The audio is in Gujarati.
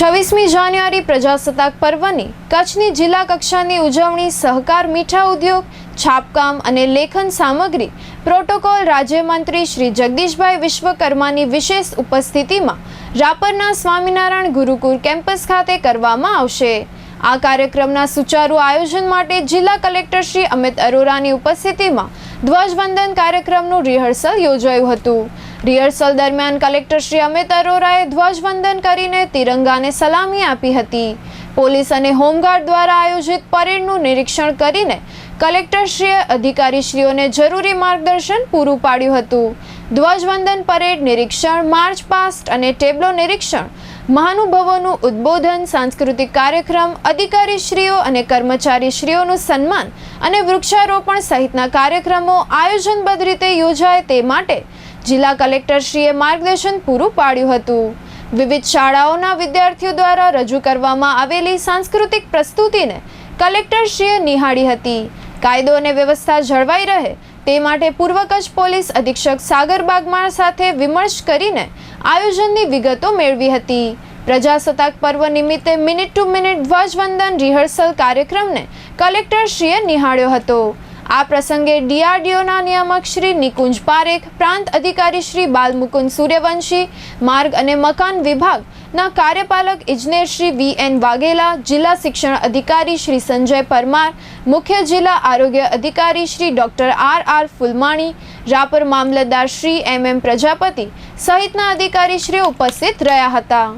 છવ્વીસમી જાન્યુઆરી પ્રજાસત્તાક પર્વની કચ્છની જિલ્લા કક્ષાની ઉજવણી, સહકાર, મીઠા ઉદ્યોગ, છાપકામ અને લેખન સામગ્રી, પ્રોટોકોલ રાજ્યમંત્રી શ્રી જગદીશભાઈ વિશ્વકર્માની વિશેષ ઉપસ્થિતિમાં રાપરના સ્વામિનારાયણ ગુરુકુળ કેમ્પસ ખાતે કરવામાં આવશે. આ કાર્યક્રમના સુચારુ આયોજન માટે જિલ્લા કલેક્ટર શ્રી અમિત અરોરાની ઉપસ્થિતિમાં ધ્વજવંદન કાર્યક્રમનું રિહર્સલ યોજાયું હતું. રિહર્સલ દરમિયાન કલેક્ટર શ્રી અમિત અરોરાએ ધ્વજવંદન કરીને તિરંગાને સલામી આપી હતી. પોલીસ અને હોમગાર્ડ દ્વારા આયોજિત પરેડનું નિરીક્ષણ કરીને કલેક્ટરશ્રીએ અધિકારીશ્રીઓને જરૂરી માર્ગદર્શન પૂરું પાડ્યું હતું. ધ્વજવંદન પરેડ નિરીક્ષણ, માર્ચ પાસ્ટ અને ટેબ્લો નિરીક્ષણ, મહાનુભાવોનું ઉદ્બોધન, સાંસ્કૃતિક કાર્યક્રમ, અધિકારીશ્રીઓ અને કર્મચારીશ્રીઓનું સન્માન અને વૃક્ષારોપણ સહિતના કાર્યક્રમો આયોજનબદ્ધ રીતે યોજાય તે માટે જિલ્લા કલેક્ટરશ્રીએ માર્ગદર્શન પૂરું પાડ્યું હતું. વિવિધ શાળાઓના વિદ્યાર્થીઓ દ્વારા રજૂ કરવામાં આવેલી સાંસ્કૃતિક પ્રસ્તુતિને કલેક્ટરશ્રીએ નિહાળી હતી. કાયદો અને વ્યવસ્થા જળવાઈ રહે તે માટે પૂર્વ કચ્છ પોલીસ અધિક્ષક સાગર બાગમાર સાથે વિમર્શ કરીને આયોજનની વિગતો મેળવી હતી. પ્રજાસત્તાક પર્વ નિમિત્તે મિનિટ ટુ મિનિટ ધ્વજવંદન રિહર્સલ કાર્યક્રમને કલેક્ટરશ્રીએ નિહાળ્યો હતો. આ પ્રસંગે ડીઆરડીઓના નિયામક શ્રી નિકુંજ પારેખ, પ્રાંત અધિકારી શ્રી બાલમુકુંદ સૂર્યવંશી, માર્ગ અને મકાન વિભાગના કાર્યપાલક ઇજનેર શ્રી વી એન વાઘેલા, જિલ્લા શિક્ષણ અધિકારી શ્રી સંજય પરમાર, મુખ્ય જિલ્લા આરોગ્ય અધિકારી Shri doctor R R Phulmani, Rapar મામલતદાર શ્રી એમ એમ પ્રજાપતિ સહિતના અધિકારીશ્રીઓ ઉપસ્થિત રહ્યા હતા.